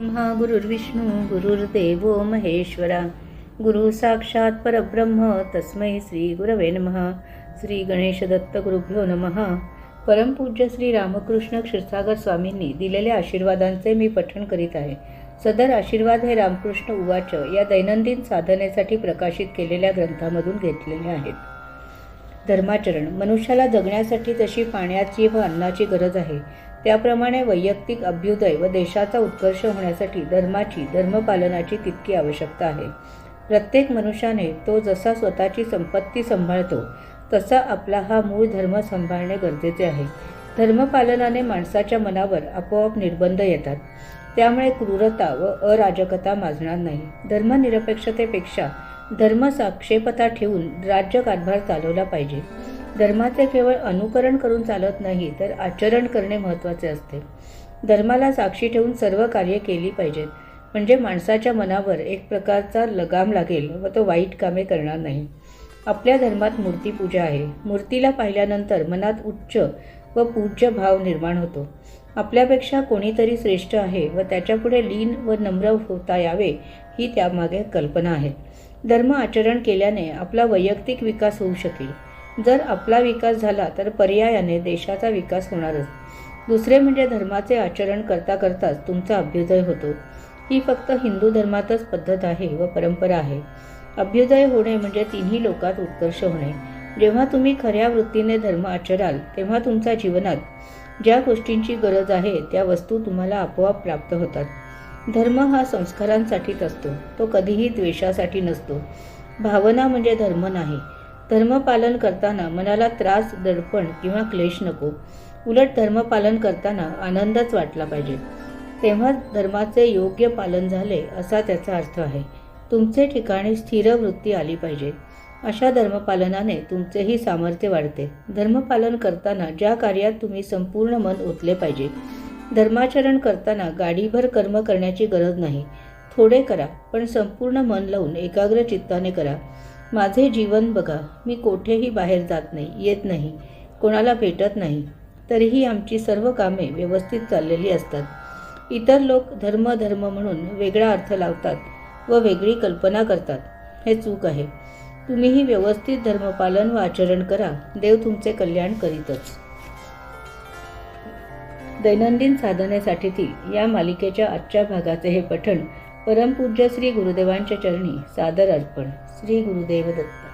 ब्रह्मा गुरुर्विष्णू महेश्वरा गुरु साक्षात परब्रह्म तस्मै श्री गुरवे नमः. श्री गणेश दत्त गुरुभ्यो नमः. परमपूज्य श्री रामकृष्ण क्षीरसागर स्वामींनी दिलेल्या आशीर्वादांचे मी पठण करीत आहे. सदर आशीर्वाद हे रामकृष्ण उवाच या दैनंदिन साधनेसाठी प्रकाशित केलेल्या ग्रंथामधून घेतलेले आहेत. धर्माचरण. मनुष्याला जगण्यासाठी जशी पाण्याची व अन्नाची गरज आहे. त्याप्रमाणे वैयक्तिक अभ्युदय व देशाचा उत्कर्ष होण्यासाठी धर्माची धर्मपालनाची तितकी आवश्यकता आहे. प्रत्येक मनुष्याने तो जसा स्वतःची संपत्ती सांभाळतो तसा आपला हा मूळ धर्म सांभाळणे गरजेचे आहे. धर्मपालनाने माणसाच्या मनावर आपोआप निर्बंध येतात. त्यामुळे क्रूरता व अराजकता माजणार नाही. धर्मनिरपेक्षतेपेक्षा धर्मसाक्षेपता ठेवून राज्यकारभार चालवला पाहिजे. धर्माचे केवळ अनुकरण करून चालत नाही तर आचरण करणे महत्त्वाचे असते. धर्माला साक्षी ठेवून सर्व कार्य केली पाहिजेत. म्हणजे माणसाच्या मनावर एक प्रकारचा लगाम लागेल व तो वाईट कामे करणार नाही. आपल्या धर्मात मूर्तीपूजा आहे. मूर्तीला पाहिल्यानंतर मनात उच्च व पूज्य भाव निर्माण होतो. आपल्यापेक्षा कोणीतरी श्रेष्ठ आहे व त्याच्यापुढे लीन व नम्र होता यावे ही त्यामागे कल्पना आहे. धर्म आचरण केल्याने आपला वैयक्तिक विकास होऊ शकेल. जर आपला विकास झाला तर पर्यायाने देशाचा विकास होणारच. दुसरे म्हणजे धर्माचे आचरण करता करताच तुमचा अभ्युदय होतो. ही फक्त हिंदू धर्मातच पद्धत आहे व परंपरा आहे. अभ्युदय होणे म्हणजे तिन्ही लोकात उत्कर्ष होणे. जेव्हा तुम्ही खऱ्या वृत्तीने धर्म आचराल तेव्हा तुमच्या जीवनात ज्या गोष्टींची गरज आहे त्या वस्तू तुम्हाला आपोआप प्राप्त होतात. धर्म हा संस्कारांसाठीच असतो. तो कधीही द्वेषासाठी नसतो. भावना म्हणजे धर्म नाही. धर्मपालन करताना मनाला त्रास दडपण किंवा क्लेश नको. उलट धर्मपालन करताना आनंदच वाटला पाहिजे. तेव्हा धर्माचे योग्य पालन झाले असा त्याचा अर्थ आहे. तुमचे ठिकाणी स्थिर वृत्ती आली पाहिजे. अशा धर्मपालनाने तुमचेही सामर्थ्य वाढते. धर्मपालन करताना ज्या कार्यात तुम्ही संपूर्ण मन ओतले पाहिजे धर्माचरण करताना गाडीभर कर्म करण्याची गरज नाही. थोडे करा पण संपूर्ण मन लावून एकाग्र चित्ताने करा. माझे जीवन बघा मी कोठेही बाहेर जात नाही येत नाही कोणाला भेटत नाही. तरीही आमची सर्व कामे व्यवस्थित चाललेली असतात. इतर लोक धर्म धर्म म्हणून वेगळा अर्थ लावतात व वेगळी कल्पना करतात. हे चूक आहे. तुम्हीही व्यवस्थित धर्मपालन व आचरण करा. देव तुमचे कल्याण करीतच. दैनंदिन साधनेसाठीतील या मालिकेच्या आजच्या भागाचे हे पठण परमपूज्य श्री गुरुदेवांच्या चरणी सादर अर्पण. श्री गुरुदेव दत्त.